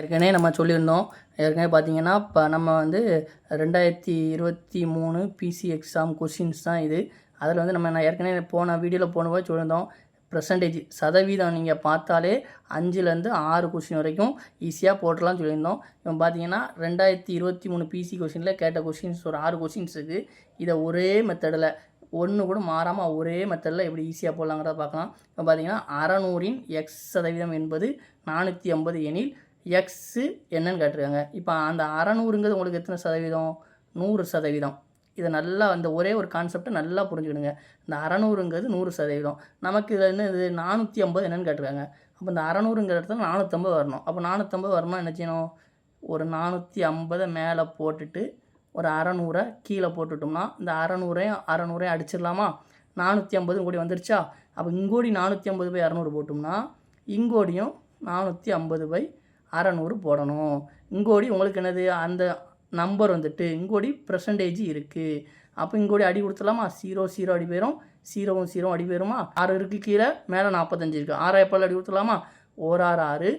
ஏற்கனவே நம்ம சொல்லியிருந்தோம். ஏற்கனவே பார்த்தீங்கன்னா இப்போ நம்ம வந்து ரெண்டாயிரத்தி இருபத்தி மூணு பிசி எக்ஸாம் கொஷின்ஸ் தான் இது. அதில் வந்து நம்ம நான் ஏற்கனவே போன வீடியோவில் போனபோது சொல்லியிருந்தோம். பர்சன்டேஜ் சதவீதம் நீங்கள் பார்த்தாலே அஞ்சுலேருந்து ஆறு கொஷின் வரைக்கும் ஈஸியாக போட்டலாம் சொல்லியிருந்தோம். இப்போ பார்த்தீங்கன்னா ரெண்டாயிரத்தி இருபத்தி மூணு பிசி கொஷினில் கேட்ட கொஷின்ஸ் ஒரு ஆறு கொஷின்ஸ் இருக்குது இதை ஒரே மெத்தடில் ஒன்று கூட மாறாமல் ஒரே மெத்தடில் எப்படி ஈஸியாக போடலாங்கிறத பார்க்கலாம். இப்போ பார்த்தீங்கன்னா அறநூறின் எக்ஸ் சதவீதம் என்பது நானூற்றி ஐம்பது எனில் எக்ஸு என்னன்னு கேட்டிருக்காங்க. இப்போ அந்த அறநூறுங்கிறது உங்களுக்கு எத்தனை சதவீதம்? நூறு சதவீதம். இதை நல்லா அந்த ஒரே ஒரு கான்செப்டை நல்லா புரிஞ்சுக்கிடுங்க. இந்த அறநூறுங்கிறது நூறு சதவீதம். நமக்கு இதில் என்ன இது? நானூற்றி ஐம்பது என்னன்னு கேட்டிருக்காங்க. அப்போ இந்த அறநூறுங்கிற இடத்துல நானூற்றம்பது வரணும். அப்போ நானூற்றம்பது வரணும் என்ன செய்யணும்? ஒரு நானூற்றி ஐம்பதை மேலே போட்டுட்டு ஒரு அறநூறை கீழே போட்டுட்டோம்னா இந்த அறநூறையும் அறநூறையும் அடிச்சிடலாமா? நானூற்றி ஐம்பதும் கூடி வந்துருச்சா? அப்போ இங்கோடி நானூற்றி ஐம்பது பை அறநூறு போட்டோம்னா இங்கோடியும் நானூற்றி ஐம்பது பை அறநூறு போடணும். இங்கோடி உங்களுக்கு என்னது? அந்த நம்பர் வந்துட்டு இங்கோடி பர்சன்டேஜ் இருக்குது அப்போ இங்கோடி அடி கொடுத்துலாமா ஜீரோ ஜீரோ அடி போயிடும் ஜீரோவும் ஜீரோ அடி போயிருமா? ஆறு இருக்கு கீழே மேலே நாற்பத்தஞ்சு இருக்குது ஆறு எப்போ அடி கொடுத்துலாமா ஓராறு ஆறு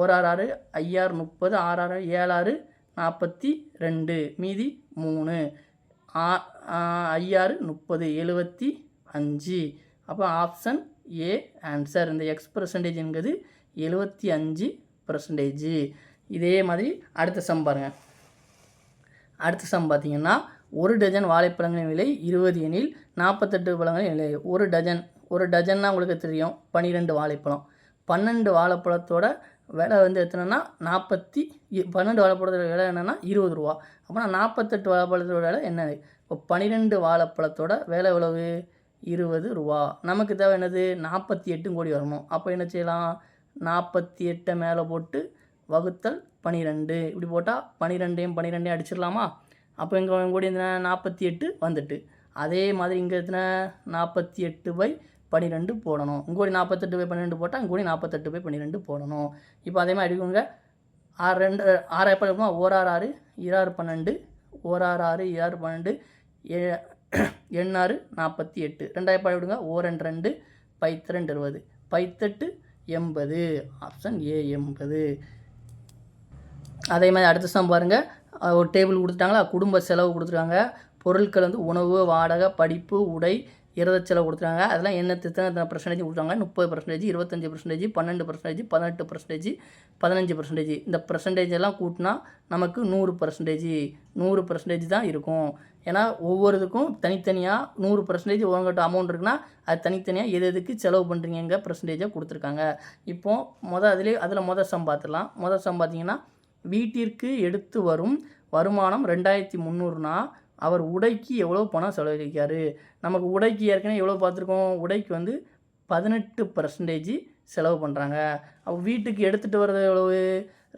ஓராறு ஆறு ஐயாறு முப்பது ஆறாறு ஏழாறு நாற்பத்தி ரெண்டு. மீதி மூணு. ஆ ஐயாறு முப்பது எழுபத்தி அஞ்சு. அப்போ ஆப்ஷன் ஏ ஆன்சர் இந்த எக்ஸ் பர்சன்டேஜ்ங்கிறது எழுபத்தி அஞ்சு பர்சன்டேஜ் இதே மாதிரி அடுத்த சம் பாருங்கள் அடுத்த சம் பார்த்தீங்கன்னா ஒரு டஜன் வாழைப்பழங்களின் விலை இருபது எனில் நாற்பத்தெட்டு பழங்களின் விலை. ஒரு டஜன் ஒரு டஜன்னா உங்களுக்கு தெரியும் பன்னிரெண்டு வாழைப்பழம். பன்னெண்டு வாழைப்பழத்தோட விலை வந்து எத்தனைன்னா நாற்பத்தி பன்னெண்டு வாழைப்பழத்தோட விலை என்னென்னா இருபது ரூபா. அப்போனா நாற்பத்தெட்டு வாழைப்பழத்தோட விலை என்ன? இப்போ பன்னிரெண்டு வாழைப்பழத்தோட விலை எவ்வளவு? இருபது ரூபா. நமக்கு தேவை என்னது? நாற்பத்தி எட்டும் கோடி வரணும் அப்போ என்ன செய்யலாம்? நாற்பத்தி எட்டை மேலே போட்டு வகுத்தல் பனிரெண்டு. இப்படி போட்டால் பனிரெண்டையும் பனிரெண்டையும் அடிச்சிடலாமா? அப்போ இங்கே கூட எத்தனை? நாற்பத்தி எட்டு வந்துட்டு. அதே மாதிரி இங்கே எத்தனை? நாற்பத்தி எட்டு பை பன்னிரெண்டு போடணும். இங்கோடி நாற்பத்தெட்டு பை பன்னிரெண்டு போட்டால் இங்கோடி நாற்பத்தெட்டு பை பன்னிரெண்டு போடணும். இப்போ அதே மாதிரி அடிக்கோங்க ஆறு ரெண்டு ஆறு எப்போ இருக்குமா ஓராறு ஆறு இராறு பன்னெண்டு. ஓராறு ஆறு இராறு பன்னெண்டு. ஏ எண்ணாறு நாற்பத்தி எட்டு. ரெண்டாயிரம் பாடி விடுங்க ஓ ரெண்டு ரெண்டு. பைத்து ரெண்டு இருபது. பைத்தெட்டு எண்பது ஆப்ஷன் ஏ எண்பது. அதே மாதிரி அடுத்த சம் பாருங்கள் ஒரு டேபிள் கொடுத்துட்டாங்களா? குடும்ப செலவு கொடுத்துருக்காங்க பொருட்கள் வந்து உணவு வாடகை படிப்பு உடை இருத செலவு கொடுத்துருக்காங்க அதெல்லாம் என்ன எத்தனை பர்சன்டேஜ் கொடுத்தாங்க முப்பது பர்சன்டேஜ் இருபத்தஞ்சி பர்சன்டேஜ் பன்னெண்டு பர்சன்டேஜ் பதினெட்டு பர்சன்டேஜ் பதினஞ்சு பர்சன்டேஜ் இந்த பர்சன்டேஜ் எல்லாம் கூட்டினா நமக்கு நூறு பர்சன்டேஜ் நூறு பர்சன்டேஜ் தான் இருக்கும். ஏன்னா ஒவ்வொரு இதுக்கும் தனித்தனியாக நூறு பர்சன்டேஜ் உங்கள்கிட்ட அமௌண்ட் இருக்குன்னா அது தனித்தனியாக எது எதுக்கு செலவு பண்ணுறீங்க பர்சன்டேஜாக கொடுத்துருக்காங்க. இப்போது மொதல் அதிலே அதில் மொதல் சம் பார்த்துடலாம் மொதல் சம் பார்த்தீங்கன்னா வீட்டிற்கு எடுத்து வரும் வருமானம் ரெண்டாயிரத்தி முந்நூறுனா அவர் உடைக்கு எவ்வளோ பணம் செலவழிக்காரு நமக்கு உடைக்கு ஏற்கனவே எவ்வளோ பார்த்துருக்கோம் உடைக்கு வந்து பதினெட்டு பர்சன்டேஜ் செலவு பண்ணுறாங்க வீட்டுக்கு எடுத்துகிட்டு வர்றது எவ்வளவு?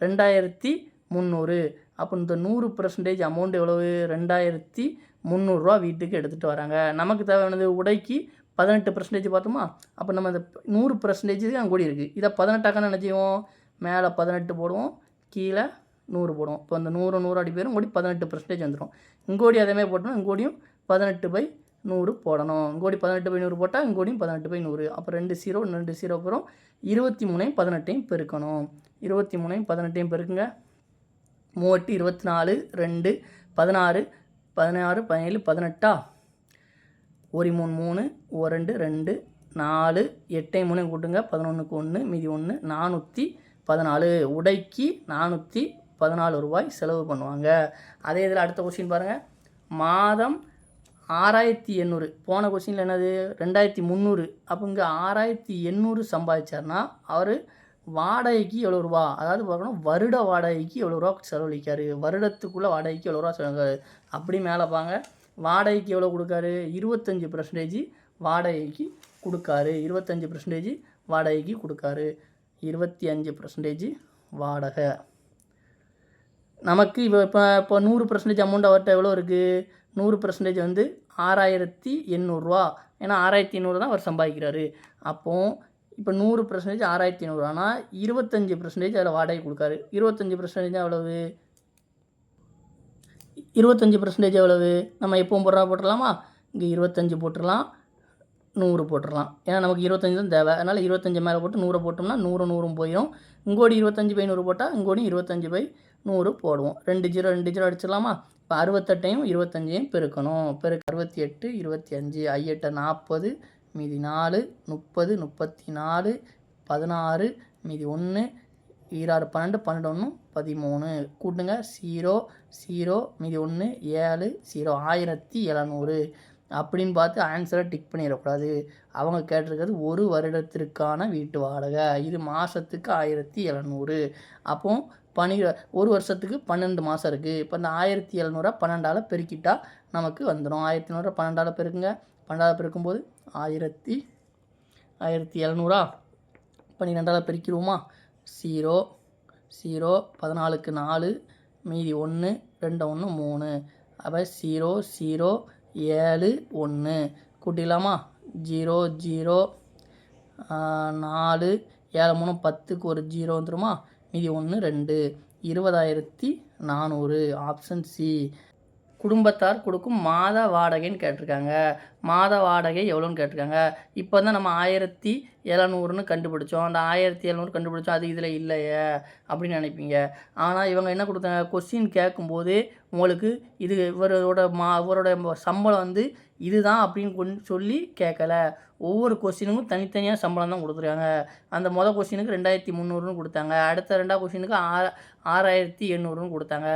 ரெண்டாயிரத்தி முந்நூறு. அப்போ இந்த நூறு பர்சன்டேஜ் அமௌண்ட் எவ்வளவு? ரெண்டாயிரத்தி முந்நூறுரூவா வீட்டுக்கு எடுத்துகிட்டு வராங்க. நமக்கு தேவையானது உடைக்கு பதினெட்டு பர்சன்டேஜ் பார்த்தோமா? அப்போ நம்ம இந்த நூறு பர்சன்டேஜுக்கு அங்கே கூடி இருக்குது இதை பதினெட்டாக்க என்ன செய்வோம்? மேலே பதினெட்டு போடுவோம். கீழே நூறு போடுவோம். இப்போ அந்த நூறு நூறு அடி பேரும் கூடி பதினெட்டு பர்சன்டேஜ் வந்துடும் இங்கோடி அதேமாதிரி போட்டோம்னா இங்கோடியும் பதினெட்டு பை நூறு போடணும். இங்கோடி பதினெட்டு பை நூறு போட்டால் இங்கோடியும் பதினெட்டு பை நூறு. அப்போ ரெண்டு சீரோ ரெண்டு சீரோ அப்புறம் இருபத்தி மூணையும் பதினெட்டையும் பெருக்கணும். இருபத்தி மூணையும் பதினெட்டையும் பெருக்குங்க. மூவட்டு இருபத்தி நாலு ரெண்டு பதினாறு பதினாறு பதினேழு பதினெட்டா? ஒரு மூணு மூணு ஒரு ரெண்டு ரெண்டு நாலு எட்டையும் மூணையும் கூட்டுங்க. பதினொன்றுக்கு ஒன்று மீதி ஒன்று நானூற்றி பதினாலு. உடைக்கு நானூற்றி பதினாலு ரூபாய் செலவு பண்ணுவாங்க. அதே இதில் அடுத்த கொஸ்டின் பாருங்கள் மாதம் ஆறாயிரத்தி எண்ணூறு. போன கொஸ்டினில் என்னது? ரெண்டாயிரத்தி முந்நூறு. அப்போ இங்கே ஆறாயிரத்தி எண்ணூறு சம்பாதிச்சார்னா அவர் வாடகைக்கு எவ்வளோ ரூபா. அதாவது பார்க்கணும் வருட வாடகைக்கு எவ்வளோ ரூபா செலவழிக்காரு. வருடத்துக்குள்ளே வாடகைக்கு எவ்வளோ ரூபா செலவு அப்படி மேலே பாங்க வாடகைக்கு எவ்வளோ கொடுக்காரு? இருபத்தஞ்சி பர்சன்டேஜ் வாடகைக்கு கொடுக்காரு. இருபத்தஞ்சி பர்சன்டேஜ் வாடகைக்கு கொடுக்காரு. இருபத்தி அஞ்சு பர்சன்டேஜ் வாடகை. நமக்கு இப்போ இப்போ இப்போ நூறு பர்சன்டேஜ் அமௌண்ட் அவர்கிட்ட எவ்வளோ இருக்குது நூறு பர்சன்டேஜ் வந்து ஆறாயிரத்தி எண்ணூறுரூவா ஏன்னா ஆறாயிரத்தி எண்ணூறு தான் அவர் சம்பாதிக்கிறாரு. அப்போது இப்போ நூறு பர்சன்டேஜ் ஆறாயிரத்தி எண்ணூறுவானா இருபத்தஞ்சி பர்சன்டேஜ் அதில் வாடகை கொடுக்காரு. இருபத்தஞ்சி பர்சன்டேஜ் எவ்வளவு? இருபத்தஞ்சி பர்சன்டேஜ் எவ்வளவு? நம்ம எப்பவும் போடுறா போட்டுடலாமா இங்கே இருபத்தஞ்சி போட்டுடலாம் நூறு போட்டுடலாம் ஏன்னா நமக்கு இருபத்தஞ்சி தான் தேவை. அதனால் இருபத்தஞ்சி மேலே போட்டு நூறை போட்டோம்னா நூறு நூறும் போயிடும் இங்கோடி இருபத்தஞ்சி பை நூறு போட்டால் இங்கோடி இருபத்தஞ்சி பை நூறு போடுவோம். ரெண்டு ஜீரோ ரெண்டு ஜீரோ அடிச்சிடலாமா? இப்போ அறுபத்தெட்டையும் இருபத்தஞ்சையும் பெருக்கணும். பெருக்க அறுபத்தி எட்டு இருபத்தி அஞ்சு ஐயட்டை நாற்பது மீதி நாலு முப்பது முப்பத்தி நாலு பதினாறு மீதி ஒன்று ஈராறு பன்னெண்டு பன்னெண்டு ஒன்று பதிமூணு. கூட்டுங்க. ஜீரோ ஜீரோ மீதி ஒன்று ஏழு ஜீரோ ஆயிரத்தி எழுநூறு. அப்படின்னு பார்த்து ஆன்சரை டிக் பண்ணிடக்கூடாது. அவங்க கேட்டிருக்கிறது ஒரு வருடத்திற்கான வீட்டு வாடகை. இது மாதத்துக்கு ஆயிரத்தி எழுநூறு. அப்போ பனி ஒரு வருஷத்துக்கு பன்னெண்டு மாதம் இருக்குது இப்போ இந்த ஆயிரத்தி எழுநூறா பன்னெண்டால் பெருக்கிட்டால் நமக்கு வந்துடும் ஆயிரத்தி நூறு பன்னெண்டால் பெருக்குங்க. பன்னெண்டாவது பெருக்கும்போது ஆயிரத்தி ஆயிரத்தி எழுநூறா? பன்னிரெண்டாவது பெருக்கிடுவோமா ஜீரோ ஜீரோ பதினாலுக்கு நாலு மீதி ஒன்று ரெண்டு ஒன்று மூணு. அப்போ ஜீரோ ஜீரோ ஏழு ஒன்று. கூட்டிடலாமா? ஜீரோ ஜீரோ நாலு ஏழு மூணு பத்துக்கு ஒரு ஜீரோ வந்துருமா? மீதி ஒன்று ரெண்டு. இருபதாயிரத்தி நானூறு. Option C. குடும்பத்தார் கொடுக்கும் மாத வாடகைன்னு கேட்டிருக்காங்க. மாத வாடகை எவ்வளோன்னு கேட்டிருக்காங்க. இப்போ தான் நம்ம ஆயிரத்தி எழுநூறுன்னு கண்டுபிடிச்சோம். அந்த ஆயிரத்தி எழுநூறு கண்டுபிடிச்சோம் அது இதில் இல்லையே அப்படின்னு நினைப்பீங்க. ஆனால் இவங்க என்ன கொடுத்தாங்க கொஸ்டின் கேட்கும்போது உங்களுக்கு இது இவரோட மா இவரோட சம்பளம் வந்து இதுதான் அப்படின்னு கொண்டு சொல்லி கேட்கல ஒவ்வொரு கொஸ்டினுக்கும் தனித்தனியாக சம்பளம் தான் கொடுத்துருக்காங்க. அந்த மொதல் கொஸ்டினுக்கு ரெண்டாயிரத்தி முந்நூறுன்னு கொடுத்தாங்க. அடுத்த ரெண்டாவது கொஸ்டினுக்கு ஆ ஆறாயிரத்தி எண்ணூறுன்னு கொடுத்தாங்க.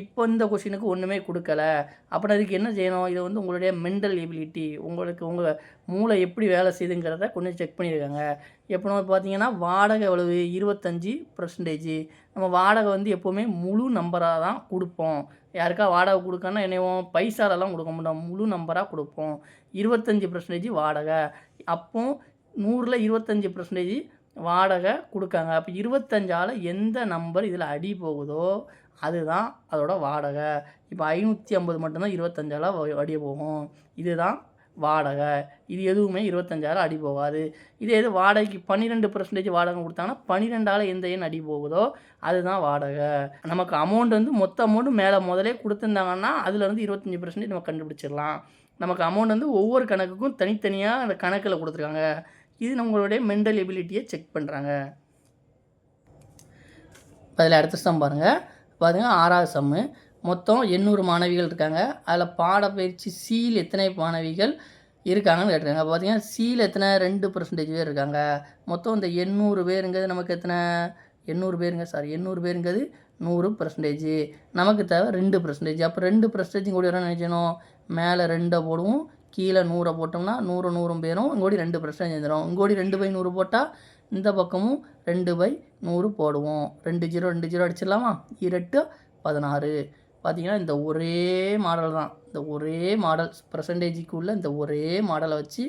இப்போ இந்த கொஷினுக்கு ஒன்றுமே கொடுக்கல. அப்புறம் அதுக்கு என்ன செய்யணும்? இது வந்து உங்களுடைய மென்டல் எபிலிட்டி உங்களுக்கு உங்கள் மூளை எப்படி வேலை செய்யுதுங்கிறத கொஞ்சம் செக் பண்ணியிருக்காங்க. எப்போனா பார்த்தீங்கன்னா வாடகை எவ்வளவு? இருபத்தஞ்சி பர்சன்டேஜ் நம்ம வாடகை வந்து எப்போவுமே முழு நம்பராக தான் கொடுப்போம். யாருக்கா வாடகை கொடுக்கன்னா என்னைவோம் பைசாலெல்லாம் கொடுக்க மாட்டோம். முழு நம்பராக கொடுப்போம். இருபத்தஞ்சி பர்சன்டேஜ் வாடகை. அப்போ நூறில் இருபத்தஞ்சி பர்சன்டேஜ் வாடகை கொடுக்காங்க. அப்போ இருபத்தஞ்சால் எந்த நம்பர் இதில் அடி போகுதோ அதுதான் அதோட வாடகை. இப்போ ஐநூற்றி ஐம்பது மட்டும்தான் இருபத்தஞ்சால் அடியே போகும். இதுதான் வாடகை. இது எதுவுமே இருபத்தஞ்சாயிரம் அடி போகாது. இதே இது வாடகைக்கு பன்னிரெண்டு பர்சன்டேஜ் வாடகை கொடுத்தாங்கன்னா பன்னிரெண்டால் எந்த எண் அடி போகுதோ அதுதான் வாடகை. நமக்கு அமௌண்ட் வந்து மொத்த அமௌண்ட்டு மேலே முதலே கொடுத்துருந்தாங்கன்னா அதுலேருந்து இருபத்தஞ்சி பர்சன்டேஜ் நம்ம கண்டுபிடிச்சிடலாம். நமக்கு அமௌண்ட் வந்து ஒவ்வொரு கணக்குக்கும் தனித்தனியாக அந்த கணக்கில் கொடுத்துருக்காங்க. இது நம்மளுடைய மென்டல் எபிலிட்டியை செக் பண்ணுறாங்க அதில் அடுத்த சம் பாருங்கள் பாருங்கள் ஆறாவது சம்மு மொத்தம் எண்ணூறு மாணவிகள் இருக்காங்க. அதில் பாடப்பயிற்சி சீல் எத்தனை மாணவிகள் இருக்காங்கன்னு கேட்டிருக்காங்க. பார்த்தீங்கன்னா சீல் எத்தனை? ரெண்டு பர்சன்டேஜ் பேர் இருக்காங்க. மொத்தம் இந்த எண்ணூறு பேருங்கிறது நமக்கு எத்தனை? எண்ணூறு பேருங்க சாரி எண்ணூறு பேருங்கிறது நூறு பர்சன்டேஜ் நமக்கு தேவை ரெண்டு பர்சன்டேஜ் அப்போ ரெண்டு பர்சன்டேஜ் கூட நினைச்சணும் மேலே ரெண்டை போடுவோம் கீழே நூறை போட்டோம்னா நூறு நூறும் பேரும் இங்கோடி ரெண்டு பர்சன்டேஜ் வந்துடும் இங்கோடி ரெண்டு பை நூறு போட்டால் இந்த பக்கமும் ரெண்டு பை நூறு போடுவோம். ரெண்டு ஜீரோ ரெண்டு ஜீரோ அடிச்சிடலாமா? இரட்டு பதினாறு. பார்த்தீங்கன்னா இந்த ஒரே மாடல் தான். இந்த ஒரே மாடல் பர்சன்டேஜுக்குள்ளே இந்த ஒரே மாடலை வச்சு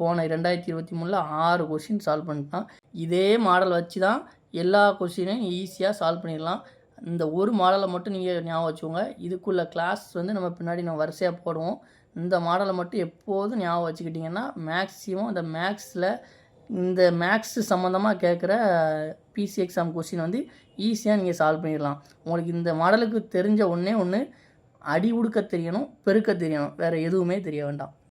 போன ரெண்டாயிரத்தி இருபத்தி மூணில் ஆறு கொஷின் சால்வ் பண்ணிட்டான். இதே மாடல் வச்சு தான் எல்லா கொஷினையும் ஈஸியாக சால்வ் பண்ணிடலாம். இந்த ஒரு மாடலை மட்டும் நீங்கள் ஞாபகம் வச்சுக்கோங்க. இதுக்குள்ளே கிளாஸ் வந்து நம்ம பின்னாடி நம்ம வரிசையாக போடுவோம். இந்த மாடலை மட்டும் எப்போதும் ஞாபகம் வச்சுக்கிட்டிங்கன்னா மேக்ஸிமம் இந்த மேக்ஸில் இந்த மேக்ஸ் சம்மந்தமாக கேட்குற பிசி எக்ஸாம் கொஸ்டின் வந்து ஈஸியாக நீங்கள் சால்வ் பண்ணிடலாம். உங்களுக்கு இந்த மாடலுக்கு தெரிஞ்ச ஒன்றே ஒன்று அடி உடுக்க தெரியணும் பெருக்க தெரியணும். வேறு எதுவுமே தெரிய வேண்டாம்.